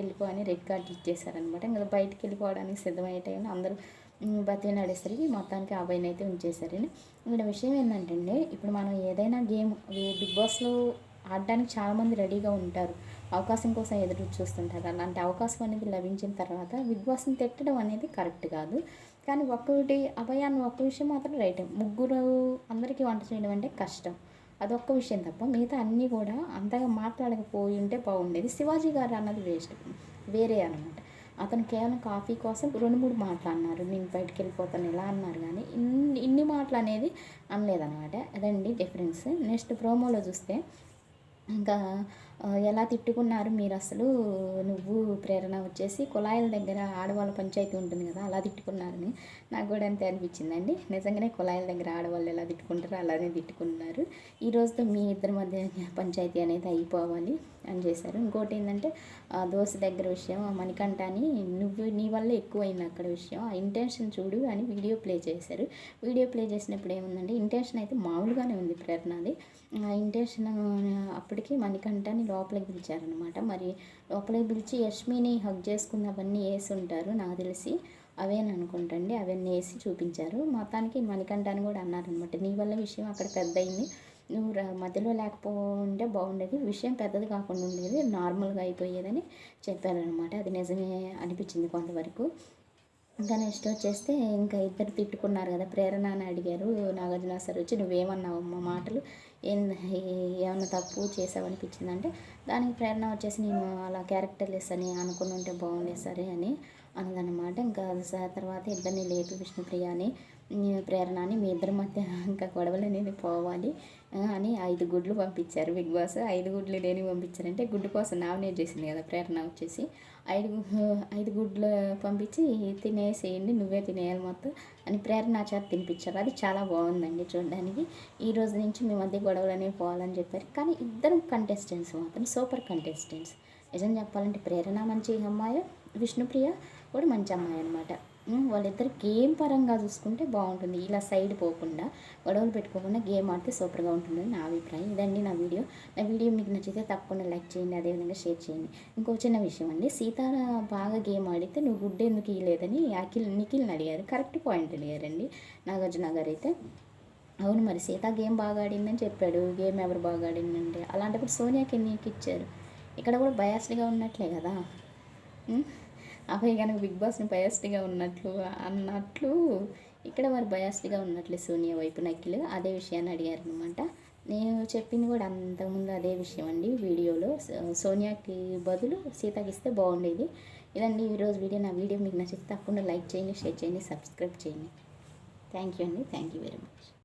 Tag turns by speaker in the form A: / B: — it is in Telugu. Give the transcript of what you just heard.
A: వెళ్ళిపో అని రెడ్ కార్డ్ ఇచ్చేసారనమాట ఇంకా బయటికి వెళ్ళిపోవడానికి సిద్ధమయ్యే టైంలో అందరూ బతిని ఆడేసరికి మొత్తానికి అబ్బాయిని అయితే ఉంచేసారని ఇక్కడ విషయం ఏంటంటే ఇప్పుడు మనం ఏదైనా గేమ్ బిగ్ బాస్లో ఆడడానికి చాలామంది రెడీగా ఉంటారు. అవకాశం కోసం ఎదురు చూస్తుంటారు. అలాంటి అవకాశం అనేది లభించిన తర్వాత బిగ్ బాస్ని తిట్టడం అనేది కరెక్ట్ కాదు. కానీ ఒక్కటి అభయాన్ని ఒక్క విషయం మాత్రం రైట్. ముగ్గురు అందరికీ వంట చేయడం అంటే కష్టం. అదొక్క విషయం తప్ప మిగతా అన్నీ కూడా అంతగా మాట్లాడకపోయి ఉంటే బాగుండేది. శివాజీ గారు అన్నది వేస్ట్. వేరే అనమాట అతను కేవలం కాఫీ కోసం రెండు మూడు మాటలు అన్నారు. నేను బయటకు వెళ్ళిపోతాను ఇలా అన్నారు కానీ ఇన్ని ఇన్ని మాటలు అనేది అనలేదన్నమాట. అదండి డిఫరెన్స్. నెక్స్ట్ ప్రోమోలో చూస్తే ఇంకా ఎలా తిట్టుకున్నారు మీరు అసలు నువ్వు ప్రేరణ వచ్చేసి కుళాయిల దగ్గర ఆడవాళ్ళ పంచాయతీ ఉంటుంది కదా అలా తిట్టుకున్నారని నాకు కూడా అంతే అనిపించిందండి. నిజంగానే కుళాయిల దగ్గర ఆడవాళ్ళు ఎలా తిట్టుకుంటారో అలానే తిట్టుకున్నారు. ఈ రోజుతో మీ ఇద్దరి మధ్య పంచాయతీ అనేది అయిపోవాలి అని చేశారు. ఇంకోటి ఏంటంటే దోశ దగ్గర విషయం మణికంఠ అని నువ్వు నీ వల్ల ఎక్కువైంది అక్కడ విషయం. ఆ ఇంటెన్షన్ చూడు అని వీడియో ప్లే చేశారు. వీడియో ప్లే చేసినప్పుడు ఏముందంటే ఇంటెన్షన్ అయితే మామూలుగానే ఉంది ప్రేరణది ఆ ఇంటెన్షన్ అప్పటికి మణికంఠని లోపలికి పిలిచారనమాట మరి లోపలికి పిలిచి యష్మిని హగ్ చేసుకున్న అవన్నీ వేసి ఉంటారు నాకు తెలిసి అవేని అనుకుంటండి. అవన్నీ వేసి చూపించారు. మొత్తానికి మణికంఠని కూడా అన్నారనమాట నీ వల్ల విషయం అక్కడ పెద్ద అయింది నువ్వు మధ్యలో లేకపోతే బాగుండేది విషయం పెద్దది కాకుండా ఉండేది. నార్మల్గా అయిపోయేదని చెప్పారనమాట అది నిజమే అనిపించింది కొంతవరకు. ఇంకా నెక్స్ట్ వచ్చేస్తే ఇంకా ఇద్దరు తిట్టుకున్నారు కదా. ప్రేరణ అని అడిగారు. నాగార్జున సార్ వచ్చి నువ్వేమన్నావు మా మాటలు? ఏం ఏమన్నా తప్పు చేసావనిపించిందంటే దానికి ప్రేరణ వచ్చేసి నేను అలా క్యారెక్టర్లెస్ అని అనుకుని ఉంటే బాగుండే సరే అని అన్నదన్నమాట. ఇంకా తర్వాత ఇద్దరిని లేపి విష్ణుప్రియ అని ప్రేరణ అని మీ ఇద్దరి మధ్య ఇంకా గొడవలు అనేది పోవాలి. అని ఐదు గుడ్లు పంపించారు. బిగ్ బాస్ ఐదు గుడ్లు లేని పంపించారంటే గుడ్డు కోసం నామినేట్ చేసింది కదా ప్రేరణ వచ్చేసి. ఐదు ఐదు గుడ్లు పంపించి తినేసేయండి నువ్వే తినేయాలి మొత్తం అని ప్రేరణ చేత తినిపించారు. అది చాలా బాగుందండి చూడడానికి. ఈ రోజు నుంచి మీ మధ్య గొడవలు అనేవి పోవాలని చెప్పారు. కానీ ఇద్దరు కంటెస్టెంట్స్ మాత్రం సూపర్ కంటెస్టెంట్స్ నిజం చెప్పాలంటే ప్రేరణ మంచి అమ్మాయి విష్ణుప్రియ కూడా మంచి అమ్మాయి అనమాట వాళ్ళిద్దరు గేమ్ పరంగా చూసుకుంటే బాగుంటుంది. ఇలా సైడ్ పోకుండా గొడవలు పెట్టుకోకుండా గేమ్ ఆడితే సూపర్గా ఉంటుందని నా అభిప్రాయం. ఇదండి నా వీడియో. నా వీడియో మీకు నచ్చితే తప్పకుండా లైక్ చేయండి అదేవిధంగా షేర్ చేయండి. ఇంకో చిన్న విషయం అండి. సీతార బాగా గేమ్ ఆడితే నువ్వు గుడ్డ ఎందుకు ఇవ్వలేదని అఖిల్ నిఖిల్ని అడిగారు. కరెక్ట్ పాయింట్ అడిగారండి నాగార్జున గారు అయితే. అవును మరి సీత గేమ్ బాగా ఆడిందని చెప్పాడు. గేమ్ ఎవరు బాగా ఆడిందంటే అలాంటప్పుడు సోనియాకి ఎందుకు ఇచ్చారు? ఇక్కడ కూడా బయాస్డ్గా ఉన్నట్లే కదా. అభయ్ కనుక బిగ్ బాస్ని బయాస్డ్గా ఉన్నట్లు అన్నట్లు ఇక్కడ వారు బయాస్డ్గా ఉన్నట్లు సోనియా వైపు నక్కిలు అదే విషయాన్ని అడిగారు అనమాట నేను చెప్పింది కూడా అంతకుముందు అదే విషయం అండి వీడియోలో. సోనియాకి బదులు సీతకి ఇస్తే బాగుండేది. ఇదండి ఈరోజు వీడియో. నా వీడియో మీకు నచ్చితే తప్పకుండా లైక్ చేయండి షేర్ చేయండి సబ్స్క్రైబ్ చేయండి. థ్యాంక్ యూ అండి. Thank you very much.